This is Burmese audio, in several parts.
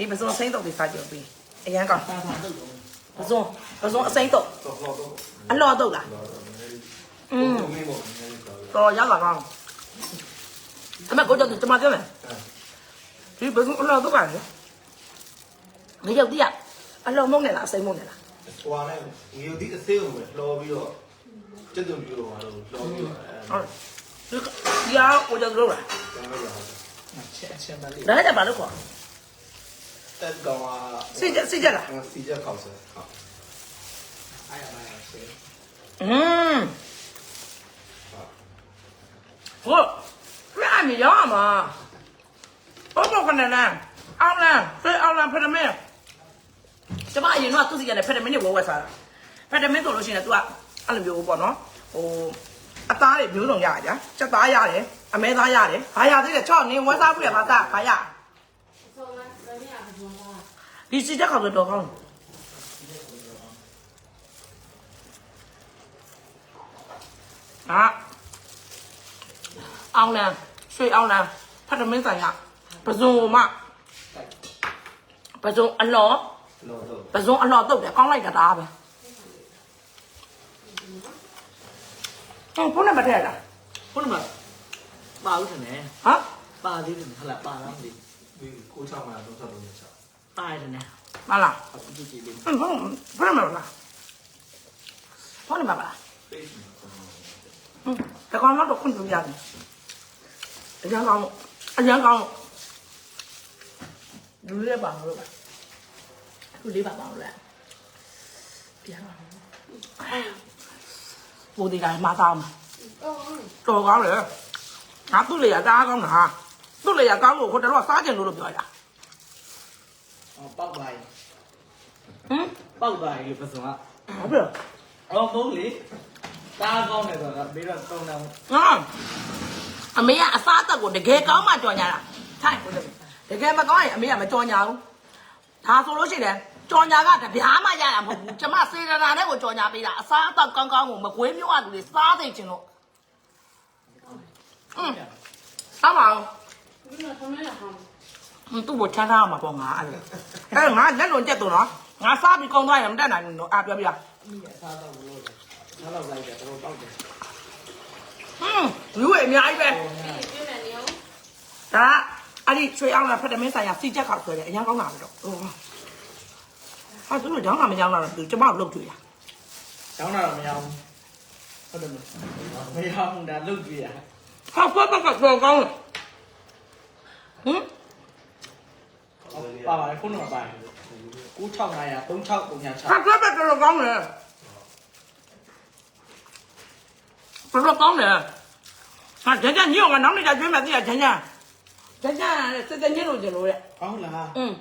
ဒီပစုံအစိမ့်တုပ်လေးစားကြည့်ပြီးအရန်ကောင်းတာတာတော့တော့ပစုံပစုံအစိမ့်တုပ်တော့တော့တော့အလော့တုပ်လားอืมမင်းပေါ့နည်းနည်းတော့တော်ရလာကောင်းအမေကိုကြောက်တယ်ကျမပြောမယ်ဒီပစုံအလော့တုပ်ကလေမရောက်တည်းအလော့မုန်းနေလားအစိမ့်မုန်းနေလားဟိုနဲ့ငရုတ်ဒီအသေးကိုပဲလှော်ပြီးတော့ကျက်သွန်ပြလို့ပါလို့လှော်ပြီးတော့အဲဟုတ်ဒီအားကိုကြောက်လို့လားကျန်တော့ရအောင်ချက်ချက်မလေးဒါလည်းဘာလို့ခေါ် တက်ကောင်က စိတ်ကြစိတ်ကြလား စီချက်ခောက်ဆက်ဟုတ် အားရပါရစေ อืมဟုတ်ပြအမရောမှာဘောဘောခဏနာအောင်လားဖေးအောင်လားဖရမဲကျမအရင်ကသူ့စီကနေဖရမဲနဲ့ဝဲဝဲစားတာဖရမဲဆိုလို့ရှိရင် तू ကအဲ့လိုမျိုးပေါ့နော်ဟိုအသားတွေမျိုးစုံရကြစက်သားရတယ်အမဲသားရတယ်ဘာရသေးလဲချော့နင်းဝဲစားဘူးရပါသားဘာရ ဒီစီချက်ခေါက်တော့ကောင်းဟာအောင်လန်ရွှေအောင်လန်ဖတ်တမင်းဆိုင်ရပဇွန်မပဇွန်အလောလှော်တော့ပဇွန်အလောတုတ်တယ်ကောင်းလိုက်တာဒါပဲဟောဘုန်းနဲ့မထည့်လားခုနကပါဦးထင်တယ်ဟမ်ပါသေးတယ်ဟလာပါလားမသိဒီကိုချောင်းမှာတော့တော့လို့ချော င်းပါရတယ်နဲ့မလားအခုကြည့်ကြည့်လေးဟမ်ဘုန်းဘုန်းနဲ့မလားဘုန်းနဲ့မလားဖေးမှာဟမ်တကောင်တော့ခွင့်ပြုရတယ်အရန်ကောင်းလို့အရန်ကောင်းလို့လူလေးပါလို့ပါလူလေးပါပါလို့လဲပြန်ပါဘိုးဒီကမှာသားမှာတော်ကောင်းလေငါသူ့လေရတားကောင်းတာသူ့လေရကောင်းလို့ခေါ်တော့စားကြင်လို့လို့ပြောရတာအော် ပောက်ပါရင်ဟမ်ပောက်ပါရင်လို့ပစုံကဟုတ်ပြီအော်မဟုတ်လေတားကောင်းတယ်ဆိုတာဘေးတော့တုံတယ်ငါအမေကအစားအသက်ကိုတကယ်ကောင်းမှကြော်ညာတာထိုင်ကိုတကယ်မကောင်းရင်အမေကမကြော်ညာဘူးဒါဆိုလို့ရှိရင်ကြော်ညာကတပြားမှရတာမဟုတ်ဘူးကျမစေရနာနဲ့ကိုကြော်ညာပေးတာအစားအသက်ကောင်းကောင်းကိုမကွေးမျိုးအလူတွေစားသိချင်လို့อืมစားပါဦး ဟွန်းသူ့ကိုချမ်းသာရမှာပေါ့ငါအဲ့ဒါအဲ့ငါလက်လွန်တက်တော့နော်ငါစားပြီးကောင်းသွားရင်မတက်နိုင်ဘူးနော်အာပြောပြမိရစားတော့ဘူးလို့စားတော့လိုက်တယ်တော့တောက်တယ်ဟွန်းလူဝဲအများကြီးပဲဒါအဲ့ဒီချွေအောင်လာဖက်တမင်းဆိုင်ရာစီချက်ခောက်ဆွဲတယ်အရင်ကောင်းတာပဲတော့ဟာသူတို့ကြောင်းလာမကြောင်းလာတော့သူကျမတို့လုတ်တွေ့တာကြောင်းလာတော့မရောဘူးဟုတ်တယ်မရောဘူးဒါလုတ်တွေ့ရဟာဖတ်ဖတ်ကတော့ကောင်းတယ်ဟမ် ပါပါတယ်ခုနကပါ9600 36ပုံညာဟာဖက်ဖက်ကတော့ကောင်းတယ်ဘယ်တော့ကောင်းတယ်ဟာကြကြညို့ကနောက်နေ့ကျကျွေးမယ်သိရကြကြကြကြစက်တညင်းလို့ကျင်လို့တဲ့။ဟုတ်လားอืม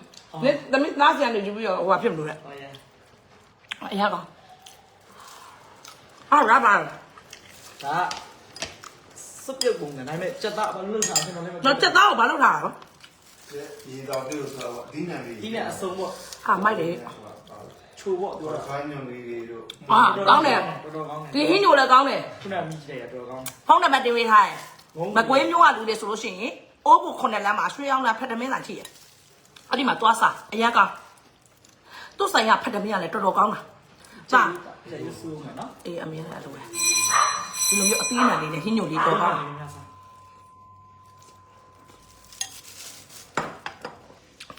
နေသမီးသားဆရာနေယူပြီးတော့ဟိုဟာဖြစ်မလို့တဲ့။ဟုတ်ရဲ့အရင်ကောင်းဟာရပါ။ဒါစုပ်ပြုတ်ပုံနဲ့ဒါပေမဲ့စက်သားဘာလို့လုပ်တာလဲတော့လည်းမတော့ချက်သားကိုဘာလုပ်ထားတာလဲ ဒီတော့ပြုလို့ဆိုတော့ဒီနံလေးဒီနဲ့အစုံပေါ့ဟာမိုက်တယ်ချိုပေါ့ပြောတော့တာဖိုင်းညုံလေးတွေတို့အာကောင်းတယ်တော်တော်ကောင်းတယ်ဒီဟင်းညိုလည်းကောင်းတယ်ခုနကမိကြတယ်တော်တော်ကောင်းဖုန်းနံပါတ်တင်ပေးထားရင်မကွေးမျိုးကလူတွေဆိုလို့ရှိရင်အိုးဖို့ခုနှစ်လမ်းမှာရွှေအောင်လားဖက်တမင်းဆိုင်ရှိရအဲ့ဒီမှာသွားစားအရင်ကောင်းသူ့ဆိုင်ကဖက်တမင်းကလည်းတော်တော်ကောင်းတာ။ပါကျရဆူမယ်နော်အေးအမြင်လည်းအဲ့လိုပဲဒီလိုမျိုးအသီးအနှံလေးနဲ့ဟင်းညိုလေးတော်ကောင်း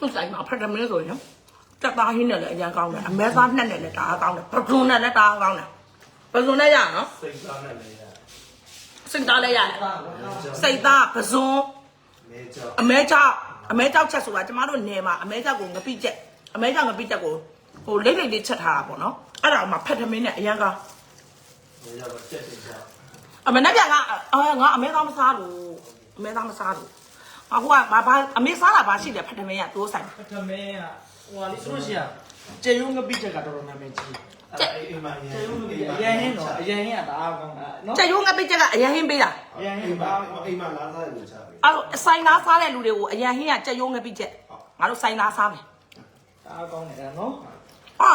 သူ့ဆိုင်မှာဖက်တမင်းဆိုရင်တက်သားဟင်းနဲ့လည်းအရင်ကောင်းတယ်အမဲသားနှက်နဲ့လည်းတအားကောင်းတယ်ပဇွန်နဲ့လည်းတအားကောင်းတယ်ပဇွန်နဲ့ရနော်စိတ်သားနဲ့လည်းရစိတ်သားလည်းရတယ်။ဒါကစိတ်သားပဇွန်မဲချောက်အမဲချောက်အမဲချောက်ချက်ဆိုတာကျမတို့နယ်မှာအမဲချောက်ကိုငပိချက်အမဲချောက်ငပိချက်ကိုဟိုလိမ့်လိမ့်လေးချက်ထားတာပေါ့နော်အဲ့ဒါမှဖက်ထမင်းနဲ့အရန်ကောင်းမဲချောက်ကျက်တင်ချောက်အမေနဲ့ပြန်ကအာငါအမဲသားမစားလို့အမဲသားမစားလို့ အခုကဘာဘာအမေစားတာဘာရှိတယ်ဖက်ထမင်းကတိုးဆိုင်ပထမင်းကဟိုဟာလေးဆိုလို့ရှိရင်ကျရုံငပိချက်ကတော်တော်နာမည်ကြီးအဲ့အိမ်မှာရ။ကျရုံငပိအရင်ဟင်းတော့အရင်ဟင်းကတအားကောင်းတာနော်ချက်ရုံးငပိချက်ကအရန်ဟင်းပေးတာ။အရင်ဟအိင်းမ်မှာပါအိမ်မှာလာစားလို့ချပြီအဲ့လိုဆိုင်သားစားတဲ့လူတွေကိုအရန်ဟင်းကချက်ရုံးငပိချက်ငါတို့ဆိုင်သားစားမယ်တအားကောင်းတယ်နော်ဟာ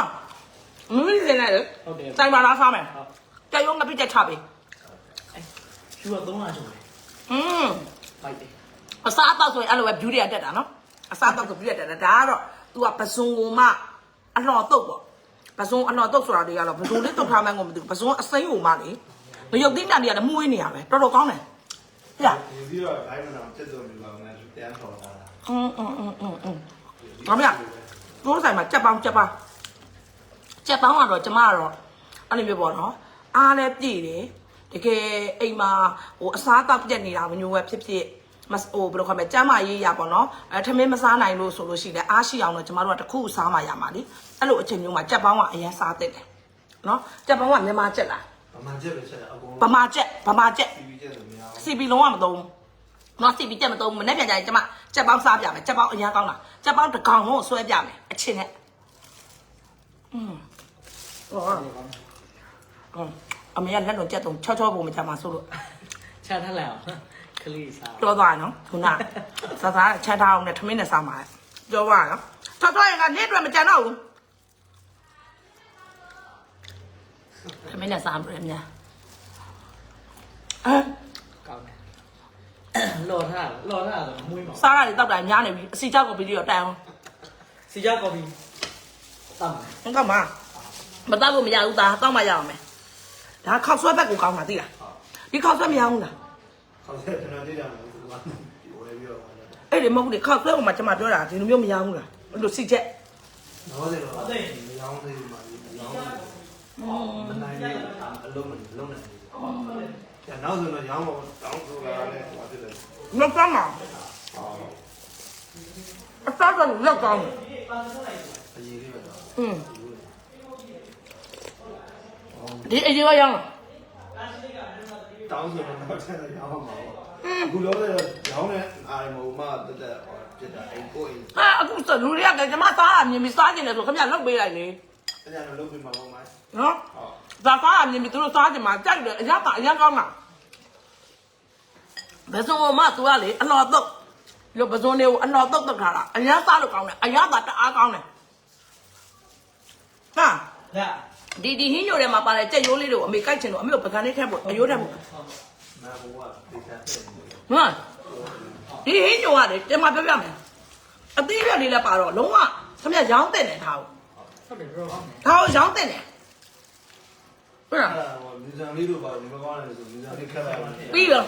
မင်းစင်နေတယ်။ဟုတ်တယ်။ဆိုင်ပါလားစားမယ်ဟုတ်ချက်ရုံးငပိချက်ချပေး။ယူတော့300ကျော်တယ်อืม။ဖိုက်တယ် အစားအသောက်ဆိုရင်အဲ့လိုပဲ view တွေကတက်တာနော်အစားအသောက်ဆို view တွေတက်တာဒါကတော့ तू ကပဇွန်ကိုမှအလှော်တုတ်ပေါ့ပဇွန်အလှော်တုတ်ဆိုတာတွေကတော့ဘဇွန်လေးတုတ်ထားမှန်းကိုမသိဘူးပဇွန်အစိမ်းကိုမှလေမရုပ်သိမ်းတာတွေကလည်းမှုေးနေရပဲတော်တော်ကောင်းတယ်ဟုတ်လားဒီပြီးတော့ live မှာတက်စုံလူပါမှန်းတရားခေါ်တာအင်းအင်းအင်းအင်းအင်းငါမရတိုးဆိုင်မှာကြက်ပေါင်းကြက်ပေါင်းကြက်ပေါင်းကတော့ကျမကတော့အဲ့လိုမျိုးပေါ့နော်အားလည်းပြည့်တယ်တကယ်အိမ်မှာဟိုအစားအသောက်ပြက်နေတာမမျိုးပဲဖြစ်ဖြစ် မဟိုဘယ်လိုခေါ်မလဲကျမ်းမာရေးရပေါ့နော်အဲထမင်းမစားနိုင်လို့ဆိုလို့ရှိတယ်အားရှိအောင်တော့ကျမတို့ကတစ်ခုစားမှရမှာလीအဲ့လိုအချိန်မျိုးမှာကြက်ပေါင်းကအရင်စားတဲ့တယ်နော်ကြက်ပေါင်းကမြန်မာကြက်လားဗမာချက်ပဲချက်တာအကုန်ဗမာကြက်ဗမာကြက်ပြီးပြီးချက်လို့မရဘူးစီပီလုံးဝမသုံးဘူး။နော်စီပီကြက်မသုံးဘူး။မနေ့ပြန်ကြရင်ကျမကြက်ပေါင်းစားပြမယ်။ကြက်ပေါင်းအရင်ကောင်းတာ။ကြက်ပေါင်းတစ်ကောင်လုံးကိုဆွဲပြမယ်။အချင်းနဲ့။อืมဟောဟောအမေကလက်လုံးကြက်တုံချောချောပုံမချမှာဆိုလို့ချထားလိုက်အောင် ခလေးစားပြောသွားရနော်ခုနစားစားချက်ထားအောင်နဲ့ထမင်းနဲ့စားမှာပြောပါနော်ချောချောရင်ကနေ့အတွက်မကြံတော့ဘူးထမင်းနဲ့စားမှာများအဲကောင်းတယ်လော်ထားလော်ထားတော့မွေးမှာစားရတယ်တောက်တာများနေပြီအစီချောက်ကိုပြီးတော့တိုင်အောင်စီကြကော်ဖီတမ်းဟုတ်ကဲ့မမတောက်လို့မရဘူးသားတောက်မှရအောင်မယ်ဒါခောက်ဆွဲဘက်ကိုကောင်းတာသိလားဒီခောက်ဆွဲမရဘူးလား ခေါင်းဆက်ကျွန်တော်ကြည့်ကြမယ်ဒီကဝယ်ပြီးတော့အဲ့ဒီမဟုတ်ဘူးလေခောက်ဆွဲဟိုမှာကျွန်မပြောတာဒီလိုမျိုးမရဘူးလားအဲ့လိုစီချက်တော့တယ်တော့မရောင်းသေးဘူးမှာမရောင်းဘူးမနိုင်ဘူးအလုံးမလုံးနိုင်ဘူး။ဒါနောက်ဆိုတော့ရောင်းတော့တောင်းဆိုတာလည်းဟောဖြစ်တယ်လောက်ကောင်းမှာ။အော်အစားကလောက်ကောင်းတယ်အရေးလေးပဲတော့อืมဒီအရေးရအောင် တောင်းဆိုတော့တော့ချက်ရောင်းမှာပေါ့။အခုလောဆယ်ရောင်းတဲ့အာရမုံမှတက်တက်ဟောဖြစ်တာအိမ်ကိုအိမ်ဟာအခုစလူတွေကကျွန်မစားတာမြင်ပြီးစားကျင်တယ်ဆိုခင်ဗျာလောက်ပေးလိုက်လေအဲ့ဒါတော့လုပ်ပြီးမှာပေါ့မိုင်းနော်။ဟုတ်ဒါစားတာမြင်ပြီးသူတို့စားကျင်မှာကြိုက်တယ်အရသာအရကောင်းတာဘယ်စုံမသူကလေအလော်တော့လို့ပစုံလေးကိုအလော်တော့တော့ထားတာအရစားလို့ကောင်းတယ်အရသာတအားကောင်းတယ်ဟာဒါ ဒီဒီဟင်းညိုထဲမှာပါတဲ့ကြက်ရိုးလေးတွေကိုအမေကြိုက်ချင်လို့အမေကိုပကံလေးထည့်ဖို့အယိုးထည့်ဖို့။နာဘောကဒေတာတယ်ဟုတ်ဒီဟင်းညိုကလေတင်မပြောပြမယ်အသေးပြက်လေးလည်းပါတော့လုံးဝခမရရောင်းတဲ့နေထားဘူးဟုတ်တယ်ရောကောင်းတယ်ထားကိုရောင်းတဲ့နေဟုတ်။လားအဲ့ဒါဟောလူစံလေးတို့ပါဒီမကောင်းတယ်ဆိုလူစံလေးခက်လာတယ်ပြီးတော့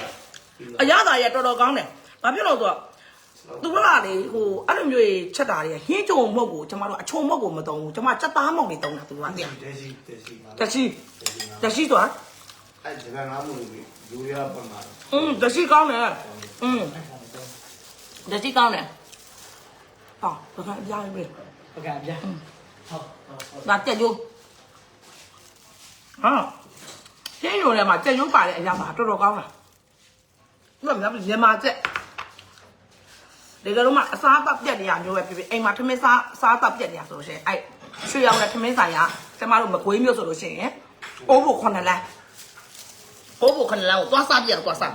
အရသာရတော်တော်ကောင်းတယ်ဘာဖြစ်လို့ဆိုတော့ သူကလေဟိုအဲ့လိုမျိုးကြီးချက်တာတွေဟင်းကြုံမဟုတ်ကိုကျမတို့အချုံမဟုတ်ကိုမတုံးဘူးကျမစက်သားမုံနေတုံးတာသူကတည်း ။တက်ရှိတက်ရှိပါ တရှိတရှိဆိုတာ အဲ့ဒီကငါ့မလို့လူရပါမှာ อืมတရှိကောင်းတယ်อืมတရှိကောင်းတယ်ဟောဘာကအပြားလေးပဲ ဟုတ်ကဲ့ဗျာဟုတ်ဟုတ် ဒါကြက်ရိုးဟာကျင်းရိုးထဲမှာကြက်ရိုးပါတဲ့အရာမှာတော်တော်ကောင်းလားသူကမြတ်ရမာကြက် ဒီကတော့မှအစားတပ်ပြက်နေရမျိုးပဲဖြစ်ဖြစ်အိမ်မှာထမင်းစားစားတပ်ပြက်နေရဆိုလို့ရှိရင်အဲ့ရွှေရောင်နဲ့ထမင်းဆိုင်ကကျမတို့မကွေးမျိုးဆိုလို့ရှိရင်အိုးဖို့ခုနှစ်လမ်းအိုးဖို့ခုနှစ်လမ်းကိုသွားစားပြက်သွားစား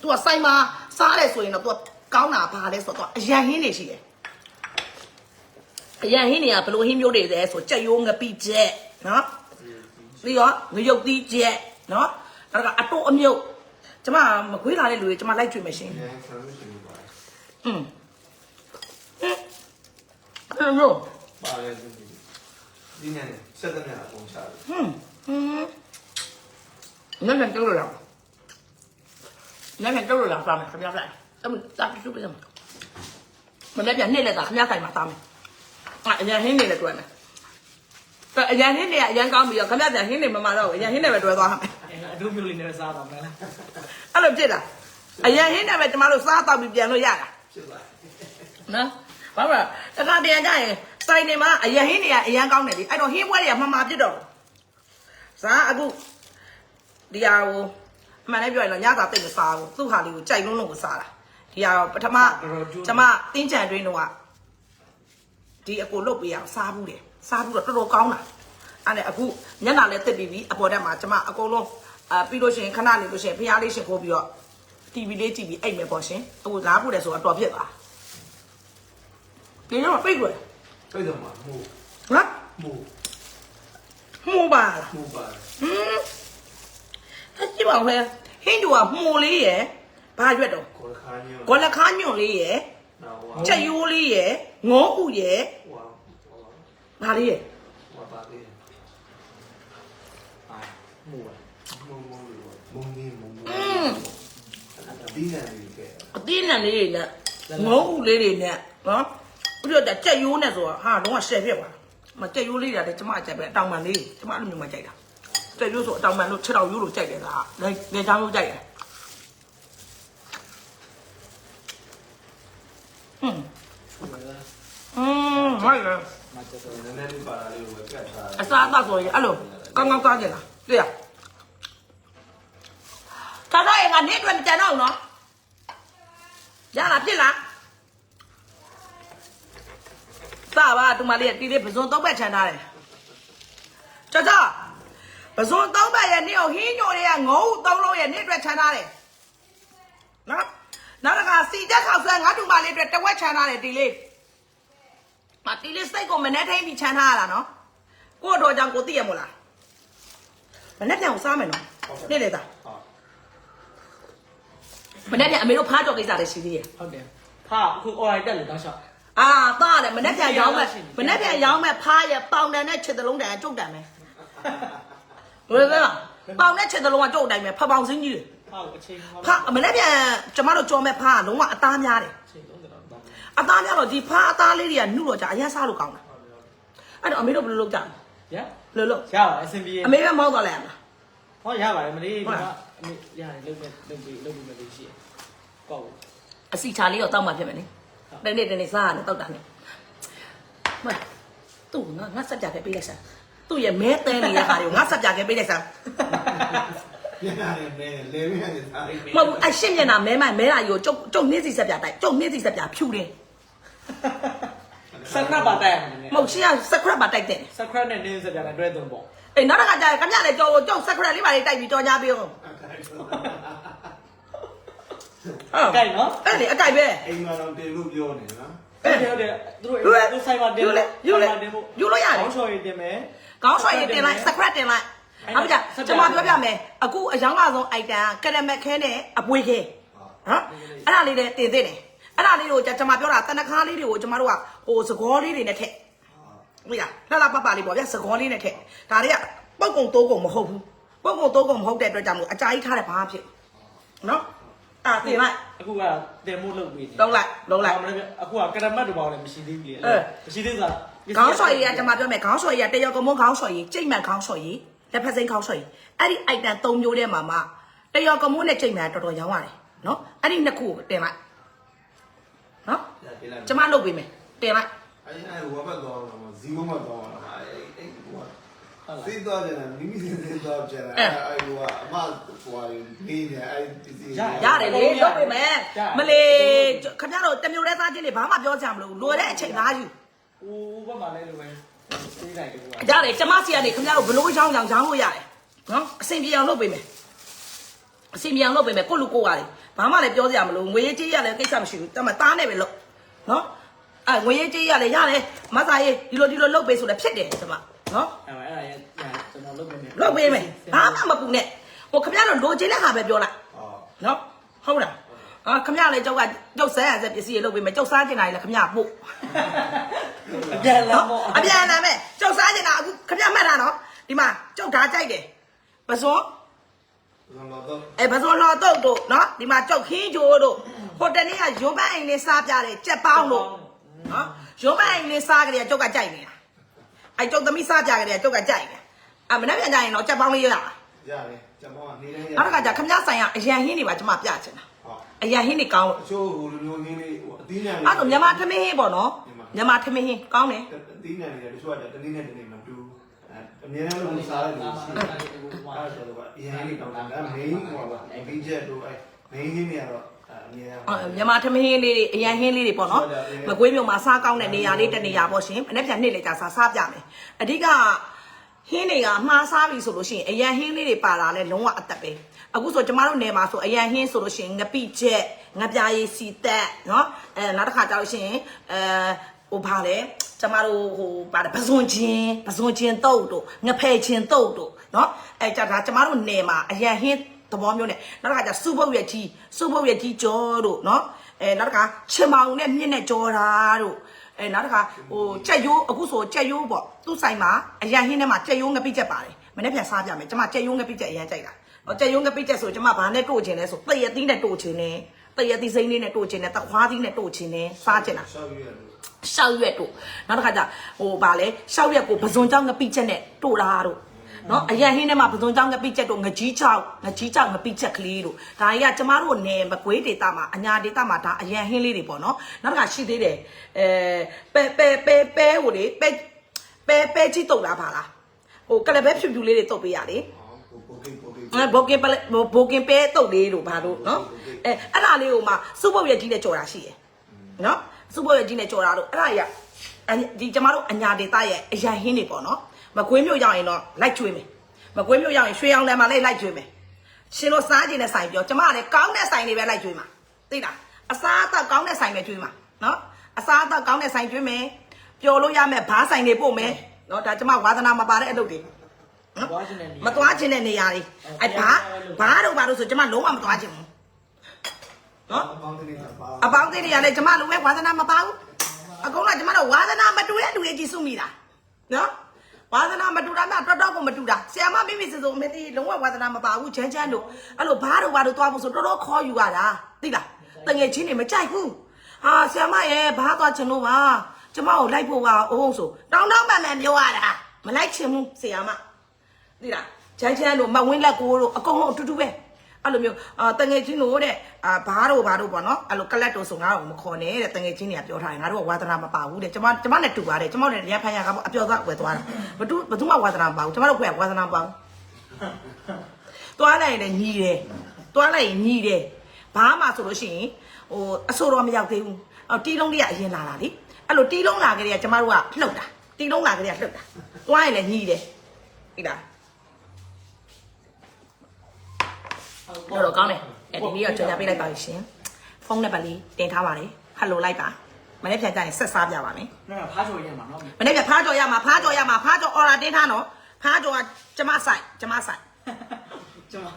သူကဆိုင်မှာစားတယ်ဆိုရင်တော့သူကကောင်းတာဘာလဲဆိုတော့အရန်ဟင်းနေရှိတယ်အရင်ဟင်းတွေကဘယ်လိုဟင်းမျိုးတွေလဲဆိုကြက်ရိုးငပိကျက်နော်ပြီးတော့ငရုတ်သီးကျက်နော်နောက်ကအတော့အမြုပ်ကျမမခွေးလာတဲ့လူတွေကျမလိုက်ကြွေမယ်ရှင်။အဲဆ ရာတို့ရှင်ပါอืมအဲ့လို။ပါတယ်ဒီဒီနေ့ဆက်တဲ့နေ့အကုန်ချတယ်ဟွန်းဟွန်းနည်းနည်းကြောက်လို့လားနည်းနည်းကြောက်လို့လားစားမယ်ခင်ဗျားလိုက်အမစားပြစုပြစမ်းမနေ့ပြန်နေ့လက်သာခင်ဗျားဆိုင်မှာစားမယ်အရင်ဟင်းနေလည်းတွေ့မယ်အရင်ဟင်းနေကအရင်ကောင်းပြီးတော့ခင်ဗျားပြန်ဟင်းနေမမတော့ဘူးအရင်ဟင်းနေပဲတွေ့သွားမှာအဒုမျိုးလေးနဲ့စားတော့မယ်လားအဲ့လိုဖြစ်တာအရင်ဟင်းနဲ့ပဲကျမတို့စားတော့ပြီးပြန်လို့ရတာ။ဖြစ်လာ။နော် ဘာလို့လဲတခါတည်းကြရင်စိုင်းနေမှာအရင်ဟင်းတွေကအရင်ကောင်းတယ်လေအဲ့တော့ဟင်းပွဲတွေကမှမှာဖြစ်တော့စားအခုဒီဟာကိုအမှန်လေးပြောရင်တော့ညသာတိတ်မစားဘူးသူ့ဟာလေးကိုကြိုက်လုံးလုံးကိုစားတာဒီဟာတော့ပထမကျမတင်းကြံတွင်းတော့ဒီအကိုလုတ်ပေးအောင်စားဘူးတယ်စားဘူးတော့တော်တော်ကောင်းတာအဲ့ဒါအခုညနာလည်းတက်ပြီးပြီအပေါ်တက်မှာကျမအကုန်လုံးအာပြီးလို့ရှိရင်ခဏနေလို့ရှိရင်ဖျားလေးရှင်းခိုးပြီးတော့ TV လေးကြည့်ပြီးအိတ်မယ်ပေါ့ရှင်အခုလားဖို့တယ်ဆိုတော့တော်ဖြစ်သွား ဒီတော့ပိတ်ွယ်ပြည့်စုံမှာမှုနော်မှုမှုပါလားမှုပါဟင်းအဲ့ကြည့်ပါဦးဟဲ့ဟင်းတူကမှုလေးရယ်ဘာရွက်တော့ကိုယ်ခါညောဂေါ်လက်ခါညွန့်လေးရယ်နောက်ဟောချက်ရိုးလေးရယ်ငုံဥရယ်ဟွာဒါလေးရယ်ဟွာပါသေးတယ်အာမူဝဲမုံမုံလေးမုံကြီးမုံမုံอืมဒီနံလေးကဲအသီးနှံလေးတွေနဲ့ငုံဥလေးတွေနဲ့နော် ပြီးတော့ချက်ရိုးနဲ့ဆိုတော့ဟာလုံးဝရှယ်ဖြစ်သွားမချက်ရိုးလေးတွေကလည်းကျမကြိုက်ပဲအတောင်ပန်လေးကျမအဲ့လိုမျိုးမှကြိုက်တာချက်ရိုးဆိုအတောင်ပန်လို့ခြေတော်ရိုးလို့ကြိုက်တယ်ကလေလေချောင်းရိုးကြိုက်တယ်ဟွန်းอืมဟုတ်တယ်မချက်တော့နည်းနည်းလေးပါလာလေးကိုကတ်ထားအစားအသောက်ဆိုရင်အဲ့လိုကောင်းကောင်းစားကြလားတွေ့ရထားတော့ရင်ကနေအတွက်မကြံတော့ဘူးနော်ရလားဖြစ်လား သာပါတူမလေးကတီလေးပဇွန်သုံးဘက်ချန်ထားတယ်ချာချာပဇွန်သုံးဘက်ရဲ့နေ့ကိုဟင်းညိုတွေကငုံသုံးလုံးရဲ့နေ့အတွက်ချန်ထားတယ်နော်နောက်တစ်ခါစီတက်ခေါက်ဆွဲငါတူမလေးအတွက်တဝက်ချန်ထားတယ်တီလေးမတီလေးစိတ်ကိုမနဲ့ထိန်ပြီးချန်ထားရတာနော်ကို့တော်ကြောင့်ကိုသိရမို့လားမနေ့ပြန်ကိုစားမယ်နော်နေ့လေသားဟုတ်မနေ့ပြန်အမေတို့ဖားတော်ကိစ္စတွေရှိသေးရဲ့ဟုတ်တယ်ဖာအခု online တက်လို့တောက်လျှောက် အာသားတယ်မနေ့ပြန်ရောင်းမယ်မနေ့ပြန်ရောင်းမယ်ဖားရပေါင်တန်နဲ့ခြေသလုံးတန်ကျုပ်တန်မယ်ဘယ်လိုလဲပေါင်နဲ့ခြေသလုံးကကျုပ်တိုင်မယ်ဖပေါင်စင်းကြီးတွေဖာအချိန်ဖားမနေ့ပြန်ကျမတို့ကြောမဲ့ဖားကလုံးဝအသားများတယ်အချိန်30တော့တော့အသားများတော့ဒီဖားအသားလေးတွေကနှုတ်တော့ကြအရင်စားလို့ကောင်းတာအဲ့တော့အမေတို့ဘယ်လိုလုပ်ကြလဲရဘယ်လိုလုပ်ရပါအဆင်ပြေအမေကမောင်းသွားလိုက်ရမလားဟောရပါတယ်မလေးဒီကအမေရတယ်လုံးမဲ့လုံးပြီးလုံးပြီးမလေးရှိရကောက်အစီချာလေးတော့တောက်မှဖြစ်မယ်နိ တနေ့တနေ့စားရတယ်တောက်တာနိမသူ့ငါငါစက်ကြခဲ့ပေးလိုက်စမ်းသူ့ရဲ့မဲတဲနေတဲ့ခါတွေကိုငါစက်ကြခဲ့ပေးလိုက်စမ်းပြန်ရတယ်မဲလေမင်းရတယ်စားလိုက်မဟုတ်ဘူးအရှင်းမျက်နှာမဲမိုင်မဲတာကြီးကိုကျုပ်ကျုပ်နှင်းစီစက်ပြတိုက်ကျုပ်နှင်းစီစက်ပြဖြူတယ်စက်နပ်ပါတိုက်ရတယ်မဟုတ်ရှင်းကစက်ခရက်ပါတိုက်တယ်စက်ခရက်နဲ့နင်းစက်ပြတယ်တွဲသုံးပေါ့အေးနောက်တစ်ခါကျရင်ခမရလေကြော်ကျုပ်စက်ခရက်လေးပါလေးတိုက်ပြီးကြော်ညာပေးအောင် ကြိုက်နော်အဲ့လေအကြိုက်ပဲအိမ်မှာတော့တင်လို့ပြောနေနော်အဲ့ဒါတဲ့သူတို့သူဆိုင်မှာတင်ဖို့ကောင်းချော်ရည်တင်မယ်ခေါင်းဆွဲရင်တင်လိုက်စက်ခရက်တင်လိုက်ဟုတ်ကြကျွန်မပြောပြမယ်အခုအယောင်လာဆုံး item ကရမက်ခဲနဲ့အပွေးခဲနော်အဲ့ဒါလေးလည်းတင်သင့်တယ်အဲ့ဒါလေးကိုကျွန်မပြောတာတနခါလေးတွေကိုကျွန်မတို့ကဟိုစကောလေးတွေနဲ့ထက်ဟုတ်လားလှလှပပလေးပေါ့ဗျာစကောလေးနဲ့ထက်ဒါတွေကပုတ်ကုံတိုးကုံမဟုတ်ဘူးပုတ်ကုံတိုးကုံမဟုတ်တဲ့အတွက်ကြောင့်မို့အကြာကြီးထားတဲ့ဘာဖြစ်နော် အာတင်လိုက်အခုကတင်မှုလုပ်ပြီးလုံးလိုက်လုံးလိုက်အခုကကရမတ်တို့ဘာလဲမရှိသေးဘူးလေမရှိသေးစားခေါင်းဆော်ရည်ကကျွန်မပြောမယ်ခေါင်းဆော်ရည်ကတရောကမုန်းခေါင်းဆော်ရည်ကြိတ်မှန်ခေါင်းဆော်ရည်လက်ဖက်စိမ်းခေါင်းဆော်ရည်အဲ့ဒီ item ၃မျိုးထဲမှာမှတရောကမုန်းနဲ့ကြိတ်မှန်တော်တော်ရောင်းရတယ်နော်အဲ့ဒီနှစ်ခုကိုတင်လိုက်နော်တင်လိုက်ကျွန်မလုပ်ပေးမယ်တင်လိုက်အဲ့အဲ့ဝဘတ်တော့ဇီဝမတော့အဲ့အဲ့ဟို ဟုတ်လားသိတော့တယ်မိမိသိသိတော့ကျန်အဲ့အဲ့ဟိုအမဟိုနေနေအဲ့ဒီစီရတယ်လေလုပ်ပေးမယ်မလေးခင်ဗျားတို့တမျိုးတည်းသားချင်းတွေဘာမှပြောကြမလို့လွယ်တဲ့အချိန်သားယူဦးဘက်မှာလည်းလိုပဲသေးလိုက်တယ်ကွာရတယ်ကျမစီကနေခင်ဗျားတို့ဘလို့ရောင်းရောင်းရောင်းလို့ရတယ်နော်အဆင်ပြေအောင်လုပ်ပေးမယ်အဆင်ပြေအောင်လုပ်ပေးမယ်ကိုလူကိုရတယ်ဘာမှလည်းပြောကြမလို့ငွေရေးကြေးရလည်းကိစ္စမရှိဘူးတမသားနဲ့ပဲလုပ်နော်အဲငွေရေးကြေးရလည်းရတယ်မဆာရေးဒီလိုဒီလိုလုပ်ပေးဆိုလည်းဖြစ်တယ်ကျမနော်အဲ့အဲ့ဒါရကျွန်တော် လုပ်ပေးမယ်လုပ်ပေးမယ်ဘာမှမပူနဲ့ဟိုခင်ဗျားတို့လိုချင်တဲ့ဟာပဲပြောလိုက်ဟောနော်ဟုတ်လားအာခမရလေကျောက်ကကျောက်ဆန်းရဆက်ပစ္စည်းတွေလုပ်ပေးမယ်ကျောက်စားကျင်တာလေခမရပို့အပြန်လာပေါ့အပြန်လာမယ်ကျောက်စားကျင်တာအခုခမရမှတ်တာနော်ဒီမှာကျောက်ဓာတ်ကြိုက်တယ်ပဇွန်ကျွန်တော်တော့အဲပဇွန်လော်တုတ်တို့နော်ဒီမှာကျောက်ခင်းဂျိုးတို့ဟိုတနေ့ကရုံးပန်းအိမ်လေးစားပြတယ်ကြက်ပေါင်းတို့နော်ရုံးပန်းအိမ်လေးစားကြတယ်ကျောက်ကကြိုက်နေတာအဲကျောက်သမီးစားပြကြတယ်ကျောက်ကကြိုက်တယ် အမနေ့ပြန်ကြရင်တော့ကြက်ပေါင်းလေးရတာရတယ်ကျွန်တော်ကနေတိုင်းရနောက်တစ်ခါကျခမရဆိုင်ကအရန်ဟင်းတွေပါကျွန်မပြချင်တာဟောအရန်ဟင်းတွေကောင်းလို့အချို့ဟိုလိုမျိုးရင်းလေးဟိုအသီးနှံအဲ့တော့မြန်မာထမင်းဟင်းပေါ့နော်မြန်မာထမင်းဟင်းကောင်းတယ်အသီးနှံတွေတချို့ကတနည်းနဲ့တနည်းမတူအမြဲတမ်းလို့စားရတယ်ရှိတယ်အဲ့တော့ကအရင်လေးတောင်းတာ main ဟိုပါအဘိချက်တို့အဲ main ရင်းတွေကတော့အမြဲတမ်းအော်မြန်မာထမင်းဟင်းလေးတွေအရန်ဟင်းလေးတွေပေါ့နော်မကွေးမြို့မှာစားကောင်းတဲ့နေရာလေးတစ်နေရာပေါ့ရှင်မနေ့ပြန်နေ့လေကြာစားစားပြမယ်အဓိက ဟင်းတွေကမှားစားပြီဆိုလို့ရှိရင်အရန်ဟင်းလေးတွေပါလာလဲလုံးဝအသက်ပဲအခုဆိုကျမတို့နယ်မှာဆိုအရန်ဟင်းဆိုလို့ရှိရင်ငပိချက်ငပြာရည်စီတက်နော်အဲနောက်တစ်ခါကြောက်လို့ရှိရင်အဲဟိုဘာလဲကျမတို့ဟိုပါတယ်ပဇွန်ချင်းပဇွန်ချင်းတုတ်တို့ငဖယ်ချင်းတုတ်တို့နော်အဲကြတာကျမတို့နယ်မှာအရန်ဟင်းသဘောမျိုးနဲ့နောက်တစ်ခါကျစူပုတ်ရက်ကြီးစူပုတ်ရက်ကြီးကြောတို့နော်အဲနောက်တစ်ခါချင်မောင်နဲ့မြင့်နဲ့ကြော်တာတို့ အဲနောက်တစ်ခါဟိုကြက်ရိုးအခုဆိုကြက်ရိုးပေါ့သူ့ဆိုင်မှာအရန်ဟင်းထဲမှာကြက်ရိုးငပိချက်ပါတယ်မနေ့ပြန်စားပြမယ်ကျမကြက်ရိုးငပိချက်အရန်ကြိုက်တာဟောကြက်ရိုးငပိချက်ဆိုကျမဘာနဲ့တို့ချင်လဲဆိုတရသီးနဲ့တို့ချင်တယ်တရသီးစိမ့်လေးနဲ့တို့ချင်တယ်တခွားသီးနဲ့တို့ချင်တယ်စားချင်တာရှောက်ရွက်လို့ရှောက်ရွက်တို့နောက်တစ်ခါကျဟိုဗာလဲရှောက်ရွက်ကိုပဇွန်ကြောင့်ငပိချက်နဲ့တို့တာတို့ နော်အရန်ဟင်းထဲမှာပဇွန်ကြောင့်ငပိချက်တို့ငကြီးချောက်ငကြီးချောက်ငပိချက်ကလေးတို့ဒါကြီးကကျမတို့နယ်မကွေးဒေတာမှာအညာဒေတာမှာဒါအရန်ဟင်းလေးတွေပေါ့နော်နောက်တစ်ခါရှိသေးတယ်အဲပဲပဲပဲပဲဟိုလေပဲပဲပဲကြီးတုတ်တာပါလားဟိုကလပဲဖြူဖြူလေးတွေတုတ်ပေးရလေပိုကိပိုကိအဲဘိုကင်ပလက်ဘိုကင်ပဲတုတ်လေးတို့ဘာလို့နော်အဲအဲ့ဒါလေးကိုမှစုပုတ်ရကြီးနဲ့ကြော်တာရှိရယ်နော်စုပုတ်ရကြီးနဲ့ကြော်တာတို့အဲ့ဒါကြီးကအညဒီကျမတို့အညာဒေတာရဲ့အရန်ဟင်းတွေပေါ့နော် မကွေးမြို့ရောက်ရင်တော့လိုက်ကျွေးမယ်မကွေးမြို့ရောက်ရင်ရွှေအောင်တန်းမှာလည်းလိုက်ကျွေးမယ်ရှင်တို့စားကျင်တဲ့ဆိုင်ပြောကျမကလည်းကောင်းတဲ့ဆိုင်တွေပဲလိုက်ကျွေးမှာသိလားအစားအသောက်ကောင်းတဲ့ဆိုင်ပဲကျွေးမှာနော်အစားအသောက်ကောင်းတဲ့ဆိုင်ကျွေးမယ်ပျော်လို့ရမယ်ဘားဆိုင်တွေပို့မယ်နော်ဒါကျမဝါသနာမပါတဲ့အလုပ်တွေဘွားရှင်နေမသွားခြင်းတဲ့နေရာတွေအဲဘာဘာတော့ဘာလို့ဆိုကျမလုံးဝမသွားခြင်းဘူးနော်အပေါင်းကနေပါအပေါင်းအသင်းတွေကလည်းကျမလိုပဲဝါသနာမပါဘူးအကုန်လုံးကကျမတို့ဝါသနာမတူတဲ့လူတွေကြီးစုမိတာနော် ဝါသနာမတူတာမှတော်တော်ကိုမတူတာဆီယမမိမိစစုံအမေတီလုံးဝဝါသနာမပါဘူးချမ်းချမ်းတို့အဲ့လိုဘာတော့ဘာလို့သွားဖို့ဆိုတော်တော်ခေါ်ယူရတာသိလားတငယ်ချင်းတွေမကြိုက်ဘူးဟာဆီယမရဲ့ဘာသွားချင်လို့ပါကျမကိုလိုက်ဖို့ပါအိုးဆိုတောင်းတောင်းပန်ပန်ပြောရတာမလိုက်ချင်ဘူးဆီယမသိလားချမ်းချမ်းတို့မဝင်းလက်ကိုတို့အကုန်လုံးအတူတူပဲ အဲ့လိုမျိုးအာတငယ်ချင်းတို့တဲ့အာဘားတို့ဘားတို့ပေါ့နော်အဲ့လိုကလတ်တို့ဆိုငါတို့မခေါ်နဲ့တဲ့တငယ်ချင်းတွေကပြောထားတယ်ငါတို့ကဝါသနာမပါဘူးတဲ့ကျမကျမနဲ့တူပါတယ်ကျမတို့လည်းရဖန်ရကပေါ့အပြောသားဝယ်သွားတာဘသူဘသူမှဝါသနာမပါဘူးကျမတို့ခွဲဝါသနာမပါဘူးသွားလိုက်ရင်လည်းညီတယ်သွားလိုက်ရင်ညီတယ်ဘာမှဆိုလို့ရှိရင်ဟိုအဆိုတော်မရောက်သေးဘူးအော်တီးလုံးလေးကအရင်လာတာလေအဲ့လိုတီးလုံးလာကြတဲ့ကကျမတို့ကလှုပ်တာတီးလုံးလာကြတဲ့ကလှုပ်တာသွားရင်လည်းညီတယ်သိလား တော်တော်ကောင်းတယ်အဲဒီနေ့တော့ကြော်ညာပေးလိုက်ပါရှင်ဖုန်းနံပါတ်လေးတင်ထားပါလေဟယ်လိုလိုက်ပါမနေ့ပြန်ကြရင်ဆက်စားပြပါမယ်နော်ဖားချိုရမှာနော်မနေ့ပြန်ဖားကြော်ရမှာဖားကြော်ရမှာဖားကြော်အော်ရာတင်ထားနော်ဖားကြော်ကကျမဆိုင်ကျမဆိုင်ကျွန်တော်